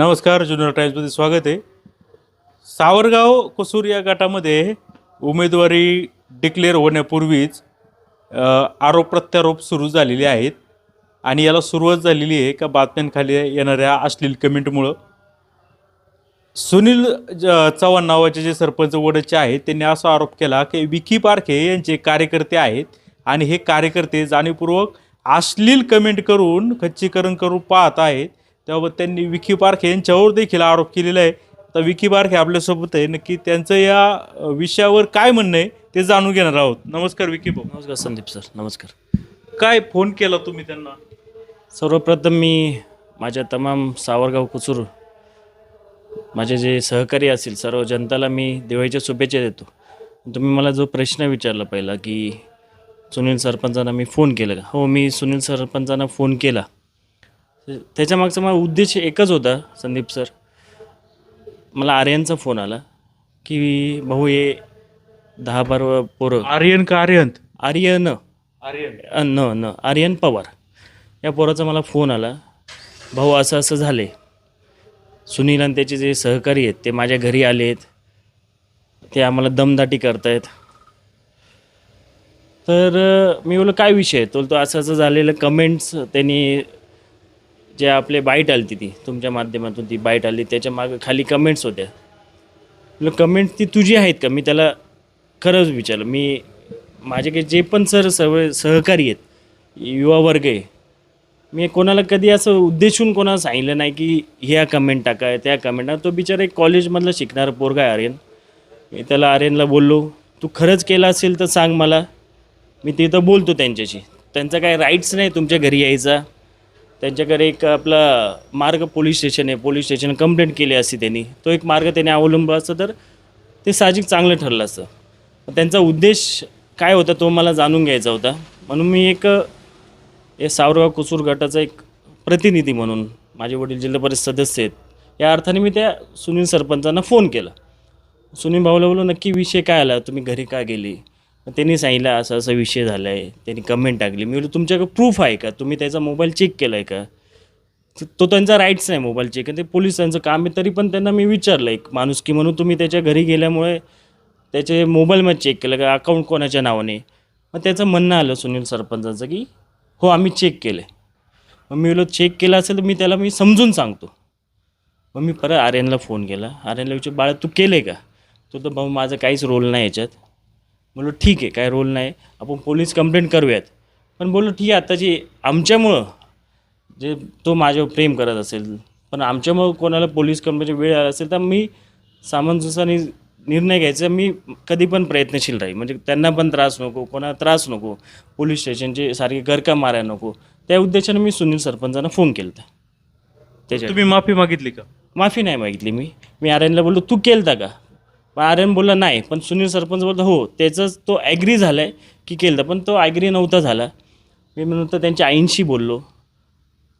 नमस्कार जुन्नर टाईम्समध्ये स्वागत आहे. सावरगाव कसूर या गटामध्ये उमेदवारी डिक्लेअर होण्यापूर्वीच आरोप प्रत्यारोप सुरू झालेले आहेत. आणि याला सुरुवात झालेली आहे का बातम्यांखाली येणाऱ्या अश्लील कमेंटमुळं. सुनील ज- चव्हाण नावाचे जे सरपंच वडचे आहेत त्यांनी असा आरोप केला की विकी पारखे यांचे कार्यकर्ते आहेत. आणि हे कार्यकर्ते जाणीवपूर्वक अश्लील कमेंट करून खच्चीकरण करून पाहत आहेत. त्याबाबत त्यांनी विकी पारखे यांच्यावर देखील आरोप केलेला आहे. तर विकी पारखे आपल्यासोबत आहे. नक्की त्यांचं या विषयावर काय म्हणणं आहे ते जाणून घेणार आहोत. नमस्कार विकी भाऊ. नमस्कार संदीप सर. नमस्कार. काय फोन केला तुम्ही त्यांना? सर्वप्रथम मी माझ्या तमाम सावरगाव कुचूर माझे जे सहकारी असतील सर्व जनताला मी दिवाळीच्या शुभेच्छा देतो. तुम्ही मला जो प्रश्न विचारला पहिला की सुनील सरपंचांना मी फोन केला का? हो मी सुनील सरपंचांना फोन केला. त्याच्या मागचा माझा उद्देश एकच होता संदीप सर. मला आर्यनचा फोन आला की भाऊ हे दहा बारा पोरं आर्यन का आर्यंत आर्यन. आर्यन. न न आर्यन पवार. या पोराचा मला फोन आला. भाऊ असं असं झाले. सुनील आणि त्याचे जे सहकारी आहेत ते माझ्या घरी आले आहेत ते आम्हाला दमदाटी करतायत. तर मी बोललो काय विषय तो असं असं झालेलं कमेंट्स त्यांनी जे आपले बाईट आली ती तुमच्या माध्यमातून ती बाईट आली त्याच्यामागे खाली कमेंट्स होत्या. म्हटलं कमेंट ती तुझी आहेत का? मी त्याला खरंच विचारलं. मी माझे काही जे पण सर सगळे सहकारी आहेत युवा वर्ग आहे मी कोणाला कधी असं उद्देशून कोणाला सांगितलं नाही की ह्या कमेंट टाका त्या कमेंट तो बिचारा एक कॉलेजमधला शिकणारा पोरगा आहे आर्यन. मी त्याला आर्यनला बोललो तू खरंच केला असेल तर सांग मला. मी तिथं बोलतो त्यांच्याशी. त्यांचा काय राईट्स नाही तुमच्या घरी यायचा. त्यांच्याकडे एक आपला मार्ग पोलीस स्टेशन आहे. पोलीस स्टेशन कंप्लेंट केली असती त्यांनी. तो एक मार्ग त्यांनी अवलंबला असतं तर ते साहजिक चांगलं ठरलं असतं. त्यांचा उद्देश काय होता तो मला जाणून घ्यायचा होता. म्हणून मी एक या सावरगाव कुसूर गटाचा एक प्रतिनिधी म्हणून माझे वडील जिल्हा परिषद सदस्य आहेत. या अर्थाने मी त्या सुनील सरपंचांना फोन केला. सुनील भाऊला बोललो नक्की विषय काय आला? तुम्ही घरी का गेली? मग त्यांनी सांगितलं असं असा विषय झाला आहे त्यांनी कमेंट टाकली. मी बोललो तुमच्याकडे प्रूफ आहे का? तुम्ही त्याचा मोबाईल चेक केला आहे का? तो- त्यांचा राईट्स नाही मोबाईल चेक ते पोलिसांचं काम आहे तरी पण त्यांना मी विचारलं एक माणूस की म्हणून तुम्ही त्याच्या घरी गेल्यामुळे त्याचे मोबाईलमध्ये चेक केलं का? अकाउंट कोणाच्या नावाने? मग त्याचं म्हणणं आलं सुनील सरपंचाचं की हो आम्ही चेक केलं आहे मग मी बोलो चेक केलं असेल तर मी त्याला मी समजून सांगतो. मग मी परत आर्यनला फोन केला. आर्यनला विचार बाळा तू केलं आहे का? तो तर भाऊ माझा काहीच रोल नाही याच्यात. बोललो ठीक आहे काय रोल नाही. आपण पोलीस कंप्लेंट करूयात. पण बोललो ठीक आहे आताची आमच्यामुळं जे तो माझ्यावर प्रेम करत असेल पण आमच्यामुळं कोणाला पोलीस कंप्लेंटची वेळ आला असेल तर मी सामंजस्याने निर्णय घ्यायचा. मी कधी पण प्रयत्नशील राहील. म्हणजे त्यांना पण त्रास नको कोणाला त्रास नको पोलीस स्टेशनचे सारखे गरका मारायला नको. त्या उद्देशाने मी सुनील सरपंचांना फोन केला होता त्याच्या तुम्ही माफी मागितली का? माफी नाही मागितली मी. मी आर्यनला बोललो तू केलं का? पण आर्यन बोलला नाही पण सुनील सरपंच बोलतो हो त्याचंच तो ॲग्री झाला आहे की केलं पण तो ॲग्री नव्हता झाला. मी नंतर त्यांच्या आईंशी बोललो.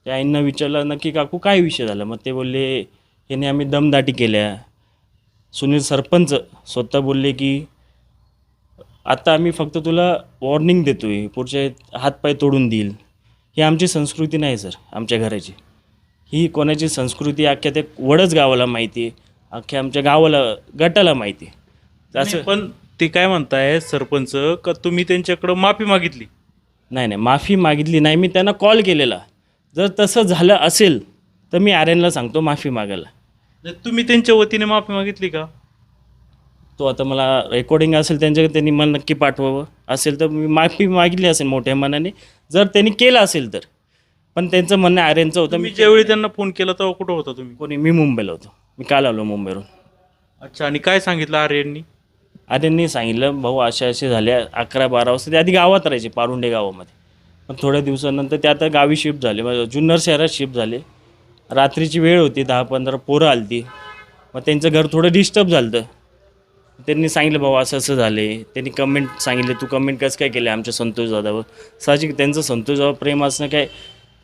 त्या आईंना विचारलं नक्की काकू काय विषय झाला? मग ते बोलले ह्याने आम्ही दमदाटी केल्या. सुनील सरपंच स्वतः बोलले की आता आम्ही फक्त तुला वॉर्निंग देतो आहे पुढचे हातपाय तोडून देईल. ही आमची संस्कृती नाही सर आमच्या घराची. ही कोणाची संस्कृती अख्ख्या त्या वडच गावाला माहिती आहे. अख्ख्या आमच्या गावाला गटाला माहिती आहे. असं नाही, पण ते काय म्हणताय सरपंच का तुम्ही त्यांच्याकडं माफी मागितली? नाही नाही माफी मागितली नाही. मी त्यांना कॉल केलेला. जर तसं झालं असेल तर मी आर्यनला सांगतो माफी मागायला. नाही, तुम्ही त्यांच्या वतीने माफी मागितली का? तो आता मला रेकॉर्डिंग असेल त्यांच्याकडे त्यांनी मला नक्की पाठवावं. असेल तर मी माफी मागितली असेल मोठ्या मनाने. जर त्यांनी केलं असेल तर. पण त्यांचं म्हणणं आर्यनचं होतं. मी तुम्ही ज्यावेळी त्यांना फोन केला तेव्हा कुठं होता तुम्ही? कोणी मी मुंबईला होतो. मी काल आलो मुंबईवरून. अच्छा आणि काय सांगितलं आर्यननी? आर्यननी सांगितलं भाऊ असे असे झाले अकरा बारा वाजता ते आधी गावात राहायचे पारुंडे गावामध्ये. पण थोड्या दिवसानंतर ते आता गावी शिफ्ट झाले. म्हणजे जुन्नर शहरात शिफ्ट झाले. रात्रीची वेळ होती दहा पंधरा पोरं आली ती मग त्यांचं घर थोडं डिस्टर्ब झालं होतं. त्यांनी सांगितलं भाऊ असं असं झाले. त्यांनी कमेंट सांगितले तू कमेंट कसं काय केलं आमच्या संतोष दादावर? साहजिक त्यांचं संतोष दादावर प्रेम असणं काय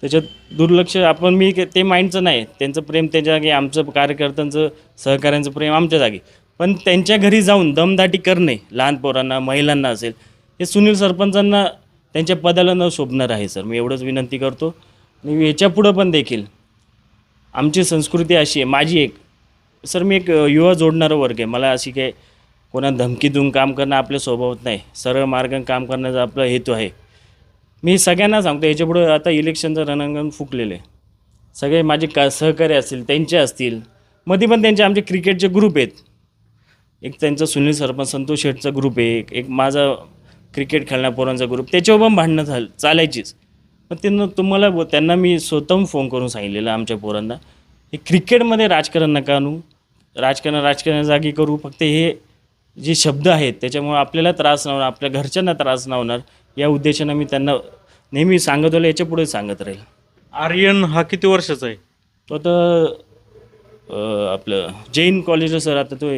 त्याच्यात दुर्लक्ष आपण मी ते माइंडचं नाही. त्यांचं प्रेम त्यांच्या जागी आमचं कार्यकर्त्यांचं सहकाऱ्यांचं प्रेम आमच्या जागी. पण त्यांच्या घरी जाऊन दमदाटी करणे लहान पोरांना महिलांना असेल हे सुनील सरपंचांना त्यांच्या पदाला न शोभणार आहे सर. मी एवढंच विनंती करतो. आणि याच्यापुढं पण देखील आमची संस्कृती अशी आहे. माझी एक सर मी एक युवा जोडणारं वर्ग आहे. मला अशी काही कोणा धमकी देऊन काम करणं आपल्या स्वभावात नाही. सरळ मार्गाने काम करण्याचा आपला हेतू आहे. मी सगळ्यांना सांगतो याच्यापुढं आता इलेक्शनचं रणांगण फुकलेलं आहे. सगळे माझे का सहकारी असतील त्यांचे असतील. मध्ये पण त्यांचे आमचे क्रिकेटचे ग्रुप आहेत. एक त्यांचा सुनील सरपंच संतोष शेठचा ग्रुप आहे. एक एक माझा क्रिकेट खेळण्या पोरांचा ग्रुप त्याच्यावर पण भांडणं झाल चालायचीच. पण त्यांना तुम्हाला त्यांना मी स्वतःहून फोन करून सांगितलेलं आमच्या पोरांना. हे क्रिकेटमध्ये राजकारण नका आणू. राजकारण राजकारण जागी करू. फक्त हे जे शब्द आहेत त्याच्यामुळे आपल्याला त्रास नाही होणार आपल्या घरच्यांना त्रास नाही होणार. या उद्देशानं मी त्यांना नेहमी सांगत आलो याच्यापुढे सांगत राहील. आर्यन हा किती वर्षाचा आहे? तो आता अं, आपलं जैन कॉलेजला सर आता तो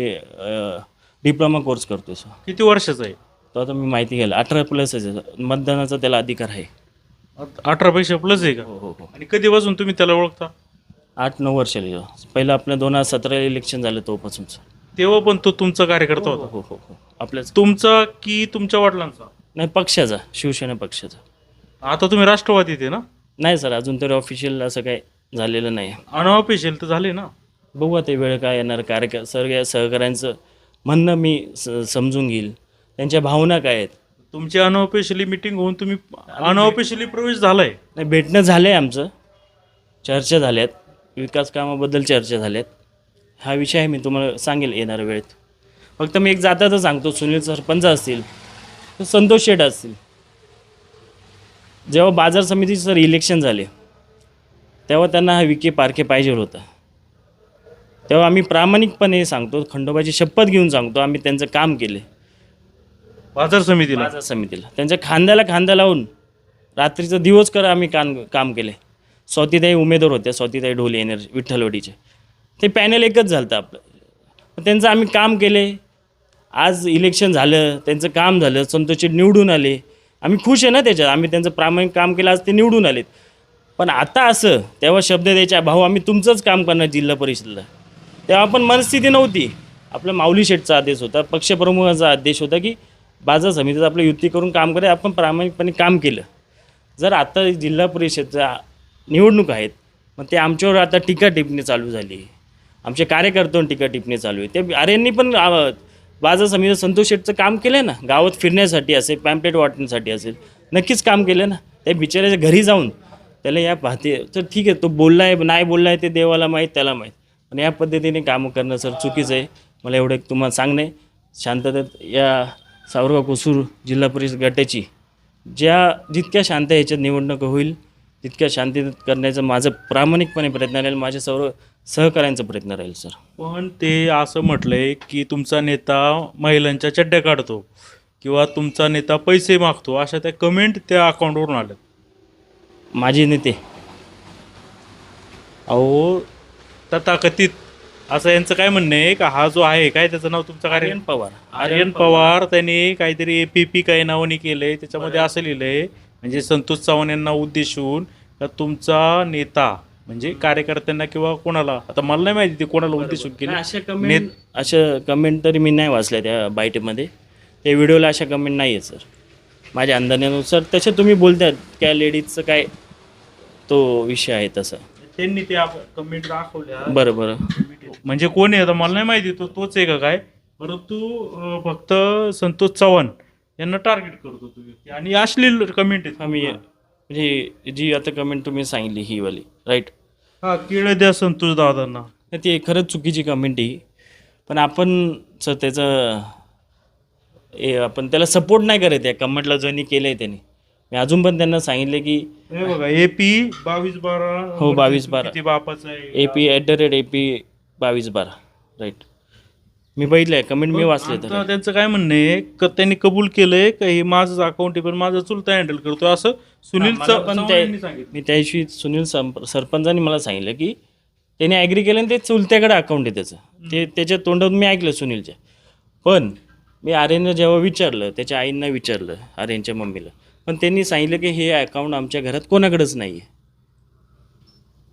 डिप्लोमा कोर्स करतो सर. किती वर्षाचा आहे? तो आता मी माहिती घ्यायला अठरा प्लस आहे मतदानाचा त्याला अधिकार आहे. अठरा पैसे प्लस आहे का? हो हो हो. आणि कधीपासून तुम्ही त्याला ओळखता? आठ नऊ वर्ष पहिलं आपलं दोन हजार सतरा इलेक्शन झालं तोपासूनचं तेव्हा पण तो तुमचा कार्यकर्ता हो होता? हो हो हो. आपल्याच तुमचा की तुमच्या वडिलांचा? नाही पक्षाचा शिवसेना पक्षाचा. आता तुम्ही राष्ट्रवादीत आहे ना? नाही सर अजून तरी ऑफिशियल असं काही झालेलं नाही. अनऑफिशियल तर झाले ना? बघू आता वेळ काय येणार कार्यक सगळ्या सहकाऱ्यांचं म्हणणं मी स समजून घेईल. त्यांच्या भावना काय आहेत? तुमची अनऑफिशियली मिटिंग होऊन तुम्ही अनऑफिशियली प्रवेश झालाय. नाही भेटणं झालं आहे आमचं. चर्चा झाल्यात. विकास कामाबद्दल चर्चा झाल्यात. हा विषय मी तुम्हाला सांगेल येणाऱ्या वेळेत. फक्त मी एक जाताच सांगतो सुनील सरपंच असतील तर संतोष शेठ असतील. जेव्हा बाजार समितीचे सर इलेक्शन झाले तेव्हा त्यांना हा विके पारखे पाहिजे होता. तेव्हा आम्ही प्रामाणिकपणे सांगतो खंडोबाची शपथ घेऊन सांगतो आम्ही त्यांचं काम केले. बाजार समितीला? बाजार समितीला. त्यांच्या खांद्याला खांदा लावून रात्रीचं दिवस कर आम्ही काम काम केले. स्वातीताई उमेदवार होत्या स्वातीताई ढोले एनर्जी विठ्ठलवाडीचे ते पॅनल एकच झालं होतं आपलं. त्यांचं आम्ही काम केले. आज इलेक्शन झालं त्यांचं काम झालं संतोषचे निवडून आले. आम्ही खुश आहे ना त्याच्यात. आम्ही त्यांचं प्रामाणिक काम केलं आज ते निवडून आलेत. पण आता असं तेव्हा शब्द द्यायचा भाऊ आम्ही तुमचंच काम करणार जिल्हा परिषदला. तेव्हा पण मनस्थिती नव्हती. आपलं माऊली शेठचा आदेश होता पक्षप्रमुखाचा आदेश होता की बाजार समितीत आपलं युती करून काम करे आपण प्रामाणिकपणे काम केलं. जर आता जिल्हा परिषदच्या निवडणूक आहेत मग ते आमच्यावर आता टीका टिपणी चालू झाली. आमचे कार्यकर्त्यांवर टीका टिपणी चालू आहे ते आर्यांनी पण बाजार समितीत संतोष शेठचं काम केलं ना गावात फिरण्यासाठी असेल पॅम्पलेट वाटण्यासाठी असेल नक्कीच काम केलं ना. त्या बिचाऱ्याच्या घरी जाऊन त्याला या पाहते. तर ठीक आहे तो बोलला आहे नाही बोलला आहे ते देवाला माहीत त्याला माहीत. पण या पद्धतीने कामं करणं सर चुकीचं आहे. मला एवढं एक तुम्हाला सांगणं आहे. शांततेत या सावरगाव कोसूर जिल्हा परिषद गटाची ज्या जितक्या शांत ह्याच्यात निवडणूक होईल तितक्या शांततेत करण्याचा माझं प्रामाणिकपणे प्रयत्न राहील. माझ्या सर्व सहकाऱ्यांचा प्रयत्न राहील सर. पण ते असं म्हटलंय की तुमचा नेता महिलांच्या चड्ड्या काढतो किंवा तुमचा नेता पैसे मागतो अशा त्या कमेंट त्या अकाउंटवरून आल्या माझे नेते. अहो तथाकथित असं यांचं काय म्हणणं आहे का? हा जो आहे काय त्याचं नाव तुमचं? कार्य आर्यन पवार. आर्यन पवार. त्यांनी काहीतरी पी पी काही नावाने केलंय त्याच्यामध्ये असं लिहिलंय म्हणजे संतोष चव्हाण यांना उद्देशून का तुमचा नेता म्हणजे कार्यकर्त्यांना किंवा कोणाला? आता मला नाही माहिती ते कोणाला उद्देशून केले नाही, अशा कमेंट अशा कमेंट तरी मी नाही वाचल्या त्या बाईटमध्ये. त्या व्हिडिओला अशा कमेंट नाही आहेत सर. माझ्या अंदाजानुसार तसे तुम्ही बोलतात त्या लेडीजचं काय तो विषय आहे तसा. त्यांनी ते कमेंट दाखवल्या. बरं बरं. म्हणजे कोण आहे? आता मला नाही माहिती तो तोच आहे का काय? परंतु फक्त संतोष चव्हाण यांना टार्गेट करतो तो व्यक्ती. आणि अश्लील कमेंट आहेत हा मी म्हणजे जी आता कमेंट तुम्ही सांगितली ही वाली राईट हा केळ द्या संतोष दादांना. ती खरंच चुकीची कमेंट आहे. पण आपण सर त्याचं ए आपण त्याला सपोर्ट नाही करत आहे. कमेंटला ज्यांनी केलं आहे त्यांनी. मी अजून पण त्यांना सांगितले की हे बघा एपी बावीस बारा हो, 22-12. किती बापाचं आहे? A P at the rate A P बावीस बारा राईट मी बघितलं आहे कमेंट मी वाचले तर आता त्यांचं काय म्हणणं आहे? का त्यांनी कबूल केलंय का? हे माझंच अकाउंट आहे पण माझा चुलता हँडल करतो असं सुनील मला चव्हाण पण यांनी ते सांगितलं. मी त्यादिवशी सुनील संप सरपंचांनी मला सांगितलं की त्याने ॲग्री केलं आणि ते चुलत्याकडे अकाउंट आहे त्याचं. ते त्याच्या तोंडातून मी ऐकलं सुनीलच्या. पण मी आर्यनला जेव्हा विचारलं त्याच्या आईंना विचारलं आर्यनच्या मम्मीला. पण त्यांनी सांगितलं की हे अकाउंट आमच्या घरात कोणाकडेच नाही आहे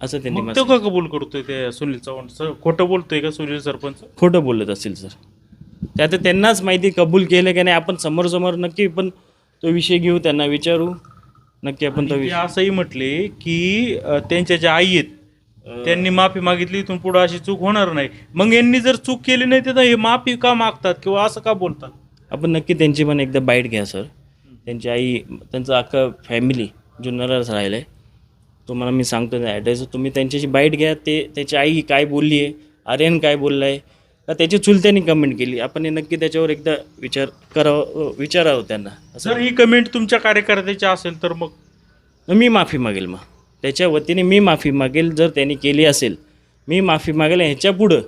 असं त्यांनी मग मला तो का कबूल करतोय ते सुनील चव्हाण. सर खोटं बोलतोय का सुनील सरपंच? खोटं बोलत असेल सर. ते आता त्यांनाच माहिती कबूल केलं की नाही आपण समोर नक्की पण तो विषय घेऊ त्यांना विचारू. नक्की आपण तो ते विषय असंही म्हटले की अं, त्यांच्या ज्या आई आहेत त्यांनी माफी मागितली इथून पुढे अशी चूक होणार नाही. मग यांनी जर चूक केली नाही तर हे माफी का मागतात किंवा असं का बोलतात? आपण नक्की त्यांची पण एकदा बाईट घ्या सर. त्यांची आई त्यांचं अख्खं फॅमिली जुन्नरच राहिलं आहे तुम्हाला मी सांगतो ॲड्रेस तुम्ही त्यांच्याशी बाईट घ्या ते त्याची आई काय बोलली आहे आर्यन काय बोललं आहे का त्याची चुलत्यांनी कमेंट केली. आपण हे नक्की त्याच्यावर एकदा विचार करावं विचारावं त्यांना. असं जर ही कमेंट तुमच्या कार्यकर्त्याची असेल तर मग मी माफी मागेल मग. त्याच्या वतीने मी माफी मागेल जर त्यांनी केली असेल. मी माफी मागेल ह्याच्या पुढं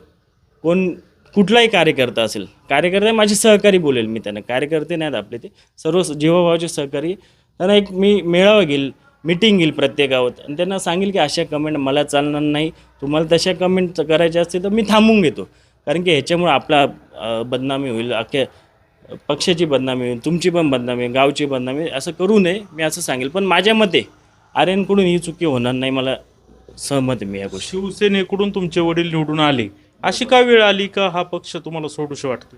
कोण कुठलाही कार्यकर्ता असेल कार्यकर्ते माझे सहकारी बोलेल मी त्यांना. कार्यकर्ते नाहीत आपले ते. सर्व जीवाभावाचे सहकारी. त्यांना एक मी मेळावा घेईल. मिटिंग येईल प्रत्येक गावात. आणि त्यांना सांगेल की अशा कमेंट मला चालणार नाही. तुम्हाला तशा कमेंट करायच्या असतील तर मी थांबून घेतो. कारण की ह्याच्यामुळे आपला बदनामी होईल अख्ख्या पक्षाची बदनामी होईल तुमची पण बदनामी होईल गावची बदनामी असं करू नये मी असं सांगेल. पण माझ्या मते आर्यनकडून ही चुकी होणार नाही मला सहमत मी या गोष्टी शिवसेनेकडून तुमचे वडील निवडून आले. अशी का वेळ आली का हा पक्ष तुम्हाला सोडूशी वाटतो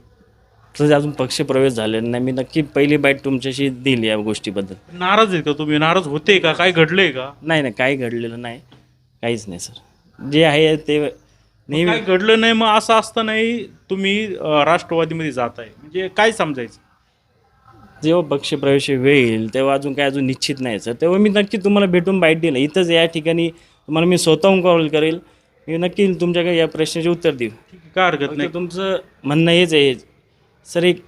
तर अजून पक्षप्रवेश झालेला नाही. मी नक्की पहिली बाईट तुमच्याशी देईल या गोष्टीबद्दल. नाराज आहे का तुम्ही? नाराज होते का? काय घडलंय का? नाही नाही काही घडलेलं नाही. काहीच नाही सर. जे आहे ते नेहमी घडलं नाही मग असं असतं नाही तुम्ही अं, राष्ट्रवादीमध्ये जात आहे म्हणजे काय समजायचं? जेव्हा पक्षप्रवेश वेळ येईल तेव्हा अजून काय अजून निश्चित नाही सर. तेव्हा मी नक्की तुम्हाला भेटून बाईट दिलं. इथंच या ठिकाणी तुम्हाला मी स्वतःहून कॉल करेल. मी नक्की तुमच्याकडे या प्रश्नाचे उत्तर देऊ. ठीक आहे, काय हरकत नाही. फक्त तुमचं म्हणणं हेच आहे. सर एक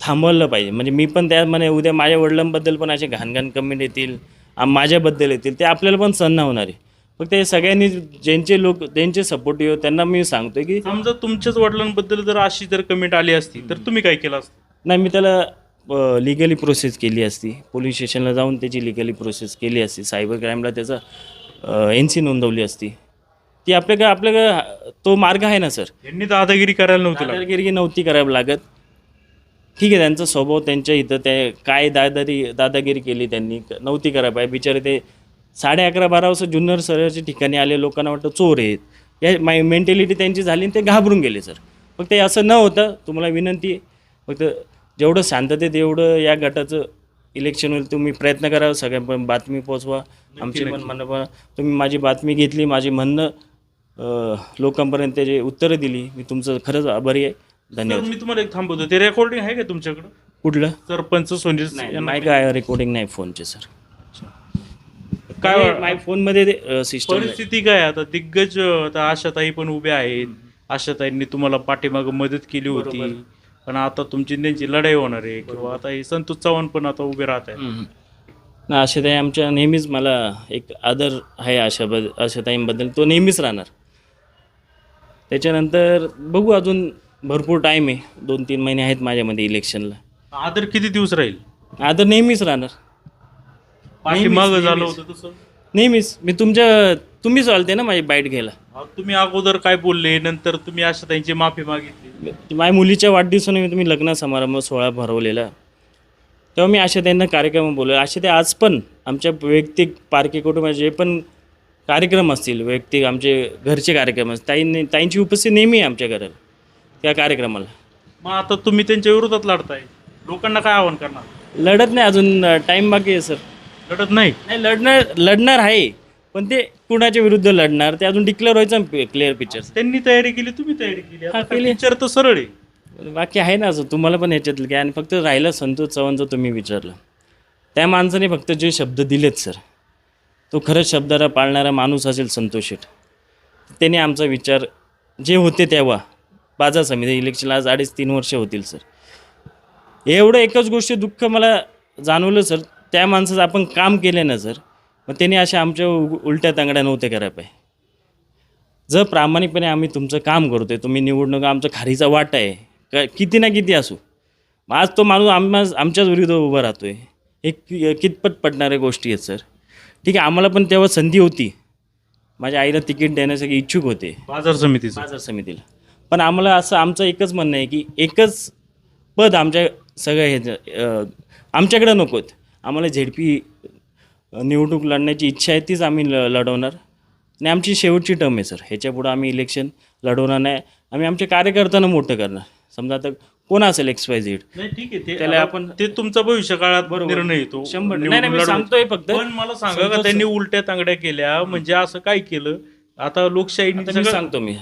थांबवलं पाहिजे. म्हणजे मी पण त्यामध्ये उद्या माझ्या वडिलांबद्दल पण असे घाणघाण कमेंट येतील माझ्याबद्दल येतील ते आपल्याला पण सहन नाही होणार आहे. फक्त हे सगळ्यांनी ज्यांचे लोक ज्यांचे सपोर्टिव्ह त्यांना मी सांगतो की समजा तुमच्याच वडिलांबद्दल जर अशी जर कमेंट आली असती तर तुम्ही काय केलं असतं? नाही मी त्याला लिगली प्रोसेस केली असती. पोलीस स्टेशनला जाऊन त्याची लिगली प्रोसेस केली असती. सायबर क्राईमला त्याचा एन सी नोंदवली असती. ती आपल्याकडे आपल्याकडे तो मार्ग आहे ना सर? यांनी दादागिरी करायला नव्हती. दादागिरी नव्हती करावी लागत. ठीक आहे त्यांचा स्वभाव त्यांच्या इथं ते काय दादारी दादागिरी केली त्यांनी नव्हती करायला पाहिजे. बिचारे ते साडे अकरा बारा वाजता जुन्नर सराच्या ठिकाणी आले. लोकांना वाटतं चोर आहेत. या माय मेंटॅलिटी त्यांची झाली आणि ते घाबरून गेले सर. फक्त असं न होतं तुम्हाला विनंती आहे फक्त जेवढं शांततेत एवढं या गटाचं इलेक्शन होईल तुम्ही प्रयत्न करा. सगळ्यांपर्यंत बातमी पोचवा आमची पण म्हणणं तुम्ही माझी बातमी घेतली माझी म्हणणं लोकांपर्यंत त्याची उत्तरं दिली मी तुमचं खरंच आभारी आहे. धन्यवाद. मी तुम्हाला एक थांबवतो. ते रेकॉर्डिंग आहे का तुमच्याकडं? कुठलं? सरपंच सोनील नाही काय रेकॉर्डिंग नाही फोनचे सर. काय माय फोनमध्ये सिस्टम परिस्थिती काय आता दिग्गज आता आशाताई पण उभ्या आहेत. आशाताईंनी तुम्हाला पाठीमागं मदत केली होती. पण आता तुमची त्यांची लढाई होणार आहे. किंवा आता हे संतोष चव्हाण पण आता उभे राहत आहे ना आशाताई आमच्या नेहमीच मला एक आदर आहे आशाबद आशाताईंबद्दल. तो नेहमीच राहणार. त्याच्यानंतर बघू अजून भरपूर टाईम आहे. दोन तीन महिने आहेत माझ्यामध्ये इलेक्शनला आदर किती दिवस राहील? आदर नेहमीच राहणार. पाठीमागं नेहमीच, झालं. होतं तसं? नेहमीच. मी तुमच्या तुम्हीच चालते ना माझी बाईट घ्यायला. अहो, तुम्ही अगोदर काय बोलले नंतर तुम्ही आशाताईंची माफी मागितली. माझ्या मुलीच्या वाढदिवसाने मी तुम्ही लग्न समारंभ सोहळा भरवलेला. तेव्हा मी आशा त्यांना कार्यक्रम बोललो आशा ते आज पण आमच्या वैयक्तिक पारखी कुटुंबाचे जे पण कार्यक्रम असतील वैयक्तिक आमचे घरचे कार्यक्रम असतील ताईंनी ताईंची उपस्थिती नेहमी आहे आमच्या घराला त्या कार्यक्रमाला. मग आता तुम्ही त्यांच्या विरोधात लढताय. लोकांना काय आव्हान करणार? लढत नाही अजून टाईम बाकी आहे सर लढत नाही? नाही लढणार लढणार आहे. पण ते कुणाच्या विरुद्ध लढणार ते अजून डिक्लेअर व्हायचं क्लिअर पिक्चर त्यांनी तयारी केली तुम्ही तयारी केली. हा, आता केली. पिक्चर तर सरळ आहे. बाकी आहे ना असं तुम्हाला पण याच्यातलं काय आणि फक्त राहिलं संतोष चव्हाणचं तुम्ही विचारलं. त्या माणसाने फक्त जे शब्द दिलेत सर तो खरंच शब्दाला पाळणारा माणूस असेल संतोष शेठ. त्याने आमचा विचार जे होते तेव्हा बाजार समिती इलेक्शनला आज अडीच तीन वर्ष होतील सर. एवढं एकच गोष्टी दुःख मला जाणवलं सर. त्या माणसाचं आपण काम केलं ना सर मग त्याने अशा आमच्या उलट्या तांगड्या नव्हत्या करायला पाहिजे. जर प्रामाणिकपणे आम्ही तुमचं काम करतोय तुम्ही निवडणूक आमचा खारीचा वाटा आहे का किती ना किती असू. आज तो माणूस आम्हा आमच्याच विरुद्ध उभा राहतोय. हे कि- कितपत पडणाऱ्या गोष्टी आहेत सर. ठीक आहे आम्हाला पण तेव्हा संधी होती. माझ्या आईला तिकीट देण्यासाठी इच्छुक होते. बाजार समितीचं. बाजार समितीला. पण आम्हाला असं आमचं एकच म्हणणं आहे की एकच पद आमच्या सगळ्या ह्याचं आमच्याकडं नकोत. आम्हाला झेडपी निवडणूक लढण्याची इच्छा आहे तीच आम्ही ल लढवणार. आणि आमची शेवटची टर्म आहे सर ह्याच्या पुढं आम्ही इलेक्शन लढवणार नाही. आम्ही आमच्या कार्यकर्त्यांना मोठं करणार. समजा आता कोण असेल एक्स वाय झेड नाही ठीक आहे. ते त्याला आपण- ते तुमचा भविष्य काळात बरोबर. निर्णय येतो. शंभर नाही नाही मी. सांगतोय फक्त. पण मला सांगा का त्यांनी उलट्या तांगड्या केल्या म्हणजे असं काय केलं? आता लोकशाहीने आता मी सगळं सांगतो मी.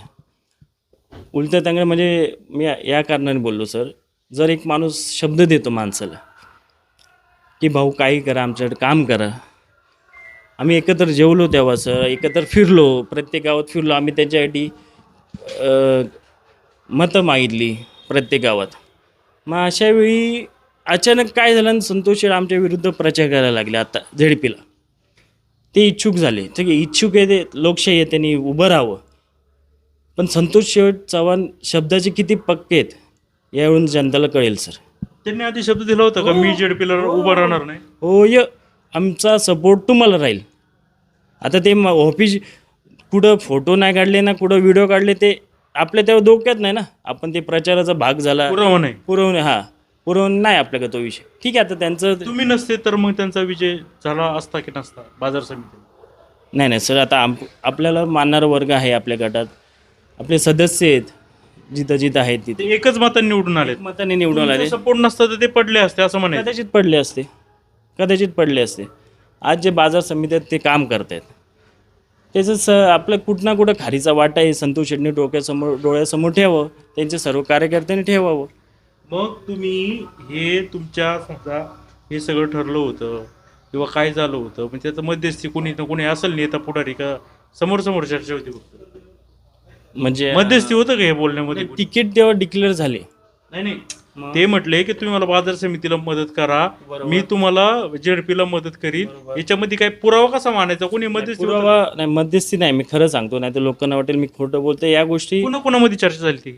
उलट्या तांगड्या म्हणजे मी या- कारणाने बोललो सर. जर एक माणूस शब्द देतो माणसाला की भाऊ काही करा आमच्याकडे काम करा. आम्ही एकत्र जेवलो तेव्हा सर. एकत्र फिरलो प्रत्येक गावात फिरलो. आम्ही त्यांच्यासाठी मतं मागितली प्रत्येक गावात. मग अशा वेळी अचानक काय झालं आणि संतोष शेठ आमच्या विरुद्ध प्रचार करायला लागले आता झेडपीला. ते इच्छुक झाले. ठीक आहे इच्छुक आहे ते लोकशाही आहे त्यांनी उभं राहावं. पण संतोष शेठ चव्हाण शब्दाचे किती पक्के आहेत यावरून जनताला कळेल सर. त्यांनी आधी शब्द दिला होता का मी जेडपीला उभं राहणार नाही? हो य आमचा सपोर्ट तुम्हाला राहील. आता ते म- ऑफिस कुठं फोटो नाही काढले ना कुठं व्हिडिओ काढले ते आपल्या तेव्हा डोक्यात नाही ना. आपण ते प्रचाराचा भाग झाला. पुरावा नाही. पुरवणे हां पुरवणे नाही आपल्याकडे तो विषय. ठीक आहे आता त्यांचं तुम्ही नसते तर मग त्यांचा विजय झाला असता की नसता बाजार समिती? नाही नाही सर आता आपल्याला मानणारा वर्ग आहे आपल्या गटात. आपले सदस्य आहेत जिथं जिथं आहेत तिथे. ते एकच मतांनी निवडून आले मताने निवडून आले सपोर्ट नसता तर ते पडले असते असं म्हणायचं. कदाचित पडले असते. कदाचित पडले असते. आज जे बाजार समित्यात ते काम करत आहेत त्याचं स आपलं कुठं ना कुठं खारीचा वाटा आहे. संतोष शेट्टी डोक्यासमोर डोळ्यासमोर ठेवावं. त्यांच्या सर्व कार्यकर्त्यांनी ठेवावं. मग तुम्ही हे तुमच्या समजा हे सगळं ठरलं होतं किंवा काय झालं होतं पण त्याचं मध्यस्थी कोणी ना कोणी असेल नेता पुढारी का समोर समोर चर्चा होती फक्त? म्हणजे मध्यस्थी होतं का हे बोलण्यामध्ये? तिकीट तेव्हा डिक्लेअर झाले. नाही नाही. ते म्हटले की तुम्ही मला बाजार समितीला मदत करा. मी तुम्हाला जेडपीला मदत करीन. याच्यामध्ये काय पुरावा कसा मानायचा? कोणी मध्यस्थी? पुरावा नाही मध्यस्थी नाही मी खरं सांगतो. नाही तर लोकांना वाटेल मी खोटं बोलतो. या गोष्टी कोणा कोणामध्ये चर्चा झाली ती?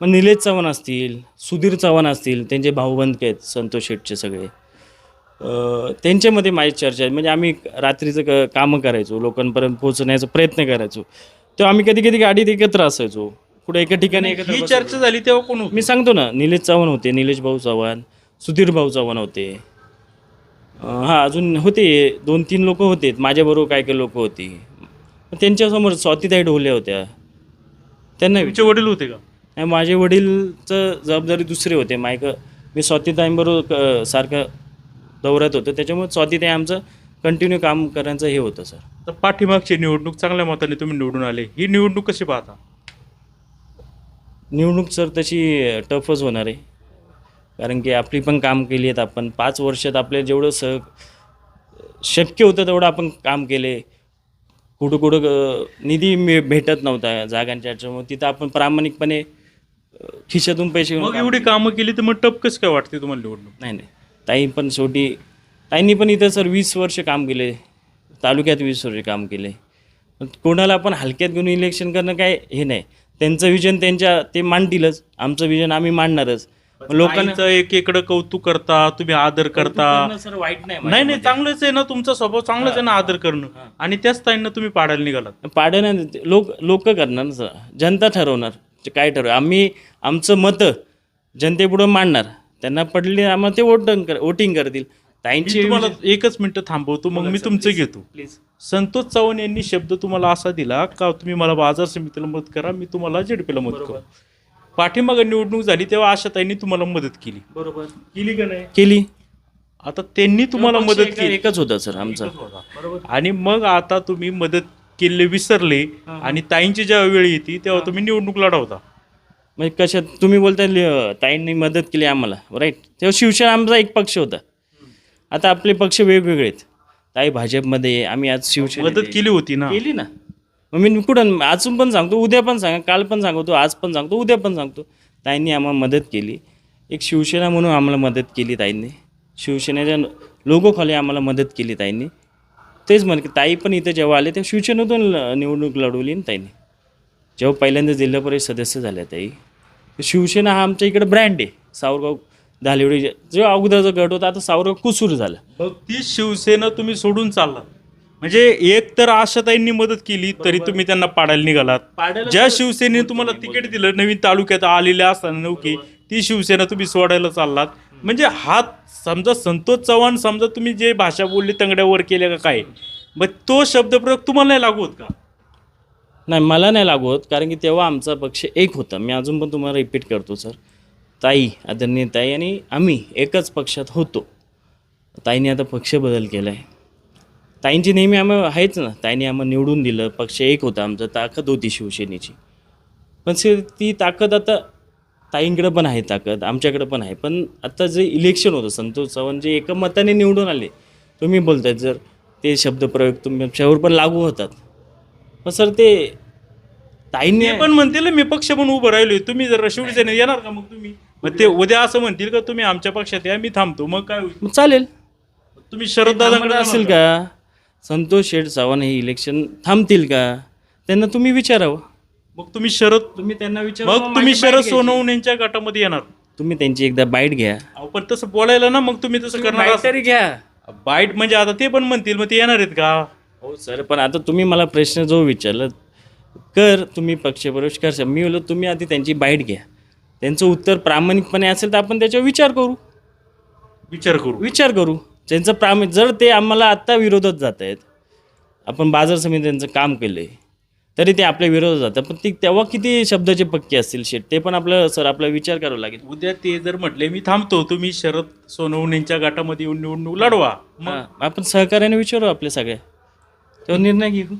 मग निलेश चव्हाण असतील सुधीर चव्हाण असतील त्यांचे भाऊबंद आहेत संतोष शेटचे सगळे. त्यांच्यामध्ये माझी चर्चा आहे. म्हणजे आम्ही रात्रीचं क कामं करायचो लोकांपर्यंत पोहोचण्याचा प्रयत्न करायचो. तेव्हा आम्ही कधी कधी गाडीत एकत्र असायचो. कुठे एका ठिकाणी एकत्र ही बसायचो. चर्चा झाली तेव्हा कोण होतं? मी सांगतो ना निलेश चव्हाण होते निलेश भाऊ चव्हाण सुधीर भाऊ चव्हाण होते. अं, हां अजून होते दोन तीन लोक होते माझ्याबरोबर काय काय लोक होती. त्यांच्यासमोर स्वातीताई ढोले होत्या. त्यांना तुमचे वडील होते का? आणि माझे वडीलचं जबाबदारी दुसरे होते. मायक मी स्वातीताईंबरोबर सारखं दौऱ्यात होतो. त्याच्यामुळे स्वातीताई आमचं कंटिन्यू काम करायचं हे होतं सर. तर पाठीमागची निवडणूक चांगल्या मताने तुम्ही निवडून आले. ही निवडणूक कशी पाहता? निवडणूक सर तशी टफच होणार आहे. कारण की आपली पण काम केली आहेत आपण. पाच वर्षात आपल्या जेवढं स शक्य होतं तेवढं आपण काम केले. कुठं कुठं निधी भेटत नव्हता जागांच्या याच्यामुळे. तिथं आपण प्रामाणिकपणे खिशातून पैसे घेऊन मग काम एवढी कामं केली तर मग टप कसं काय वाटते तुम्हाला निवडणूक? नाही नाही. ताई पण शेवटी ताईंनी पण इथं सर वीस वर्ष काम केले. तालुक्यात वीस वर्ष काम केले. कोणाला पण हलक्यात घेऊन इलेक्शन करणं काय हे नाही. त्यांचं विजन त्यांच्या ते मांडतीलच. आमचं विजन आम्ही मांडणारच. लोकांचं एक इकडं कौतुक करता तुम्ही आदर करता. सर वाईट नाही नाही नाही चांगलंच आहे ना तुमचा स्वभाव चांगलाच आहे ना आदर करणं. आणि त्याच ताईंना तुम्ही पाडायला निघालात. पाडणं लोक लोक करणार ना सर. जनता ठरवणार. काय ठरव आम्ही आमचं मतं जनतेपुढं मांडणार. त्यांना पडले आम्हाला ते वोटिंग कर वोटिंग करतील. ताईंची तुम्हाला एकच मिनिट थांबवतो मग मी तुमचं घेतो. प्लीज संतोष चव्हाण यांनी शब्द तुम्हाला असा दिला का तुम्ही मला बाजार समितीला मदत करा मी तुम्हाला जेडपीला मदत करू पाठीमागे निवडणूक झाली तेव्हा आशाताईंनी तुम्हाला मदत केली. बरोबर. केली का नाही? केली. आता त्यांनी तुम्हाला मदत केली. एकच होता सर आमचा. आणि मग आता तुम्ही मदत केले विसरले आणि ताईंची जेव्हा वेळ येते तेव्हा तुम्ही निवडणूक लढवता. म्हणजे कशात तुम्ही बोलताय ल- ताईंनी मदत केली आम्हाला राईट तेव्हा शिवसेना आमचा एक पक्ष होता. आता आपले पक्ष वेगवेगळे आहेत. ताई भाजपमध्ये आम्ही आज शिवसेना मदत केली होती ना? केली ना. मग मी कुठं अजून पण सांगतो उद्या पण सांगा काल पण सांगतो आज पण सांगतो उद्या पण सांगतो. ताईंनी आम्हाला मदत केली. एक शिवसेना म्हणून आम्हाला मदत केली ताईंनी. शिवसेनेच्या लोगो खाली आम्हाला मदत केली ताईंनी. तेच म्हण की ताई पण इथं जेव्हा आले तेव्हा शिवसेनेतून निवडणूक लढवली ना ताईंनी. जेव्हा पहिल्यांदा जिल्हा परिषद सदस्य झाल्या ताई. शिवसेना हा आमच्या इकडे ब्रँड आहे. सावरगाव धालेवडी जेव्हा अगोदरचा गट होता आता सावरगाव कुसूर झालं. मग ती शिवसेना तुम्ही सोडून चालला म्हणजे एक तर आशाताईंनी मदत केली तरी तुम्ही त्यांना पाडायला निघालात. ज्या शिवसेनेने तुम्हाला तिकीट दिलं नवीन तालुक्यात आलेल्या असताना नौकी ती शिवसेना तुम्ही सोडायला चाललात. म्हणजे हा समजा संतोष चव्हाण समजा तुम्ही जे भाषा बोलली तंगड्यावर केल्या का काय? मग तो शब्दप्रयोग तुम्हाला नाही लागू होत का? नाही मला नाही लागू होत कारण की तेव्हा आमचा पक्ष एक होता. मी अजून पण तुम्हाला रिपीट करतो सर ताई आदरणीय ताई आणि आम्ही एकच पक्षात होतो. ताईने आता पक्ष बदल केला आहे ताईंची नेहमी आम्ही आहेच ना. ताईंनी आम्हाला निवडून दिलं पक्ष एक होता आमचं ताकद होती शिवसेनेची. पण सर ती ताकद आता ताईंकडं पण आहे ताकद आमच्याकडं पण आहे. पण आता जे इलेक्शन होतं संतोष चव्हाण जे एका मताने निवडून आले तुम्ही बोलतायत जर ते शब्दप्रयोग तुमच्यावर पण लागू होतात. पण सर ते ताईंनी पण म्हणते मी पक्ष पण उभं राहिलोय. तुम्ही जर शिवसेने येणार का मग तुम्ही? मग ते उद्या असं म्हणतील का तुम्ही आमच्या पक्षात या मी थांबतो. मग काय होईल? मग चालेल. तुम्ही शरद असेल का? संतोष शेठ चव्हाण हे इलेक्शन थांबतील का? त्यांना तुम्ही विचारावं. मग तुम्ही शरद तुम्ही त्यांना विचारा मग तुम्ही शरद सोनवणे यांच्या गटामध्ये येणार. तुम्ही त्यांची एकदा बाईट घ्या. अहो, पण तसं बोलायला ना मग तुम्ही तसं करणार तरी घ्या. बाईट म्हणजे आता ते पण म्हणतील मग ते येणार आहेत का? हो सर पण आता तुम्ही मला प्रश्न जो विचारला कर तुम्ही पक्षप्रवेश करशा मी बोललो तुम्ही आधी त्यांची बाईट घ्या. त्यांचं उत्तर प्रामाणिकपणे असेल तर आपण त्याच्यावर विचार करू. विचार करू. विचार करू. त्यांचं प्राम जर ते आम्हाला आत्ता विरोधात जात आहेत आपण बाजार समिती त्यांचं काम केलं आहे तरी ते आपल्या विरोधात जातात. पण ती तेव्हा किती शब्दाचे पक्के असतील शेट ते पण आपलं सर आपला विचार करावा लागेल. उद्या ते जर म्हटले मी थांबतो तुम्ही शरद सोनवणे यांच्या गटामध्ये येऊन निवडणूक लढवा. मग हां आपण सहकार्याने विचारू आपल्या सगळ्या. तेव्हा निर्णय घेऊ.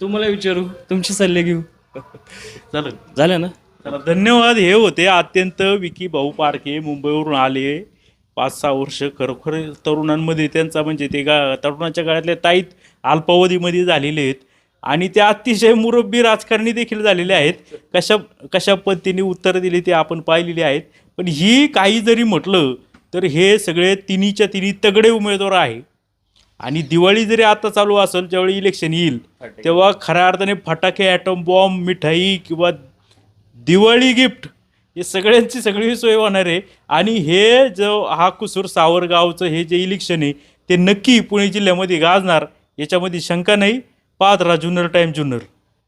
तुम्हाला विचारू. तुमचे सल्ले घेऊ. चालेल. झालं ना? धन्यवाद. हे होते अत्यंत विकी भाऊ पारखे मुंबईवरून आले. पाच सहा वर्ष खरोखर तरुणांमध्ये त्यांचा म्हणजे ते गा तरुणाच्या काळातल्या ताईत अल्पावधीमध्ये झालेले आहेत. आणि ते अतिशय मुरब्बी राजकारणी देखील झालेले आहेत. कशा कशा पद्धतीने उत्तरं दिली ते आपण पाहिलेली आहेत. पण ही काही जरी म्हटलं तर हे सगळे तिन्हीच्या तिन्ही तगडे उमेदवार आहे. आणि दिवाळी जरी आता चालू असेल ज्यावेळी इलेक्शन येईल तेव्हा खऱ्या अर्थाने फटाके ॲटम बॉम्ब मिठाई किंवा दिवाळी गिफ्ट. हे सगळ्यांची सगळी सोय होणार आहे. आणि हे जो हा कुसूर सावरगावचं हे जे इलेक्शन आहे ते नक्की पुणे जिल्ह्यामध्ये गाजणार. याच्यामध्ये शंका नाही. पाच राहा जुन्नर टाईम जुन्नर.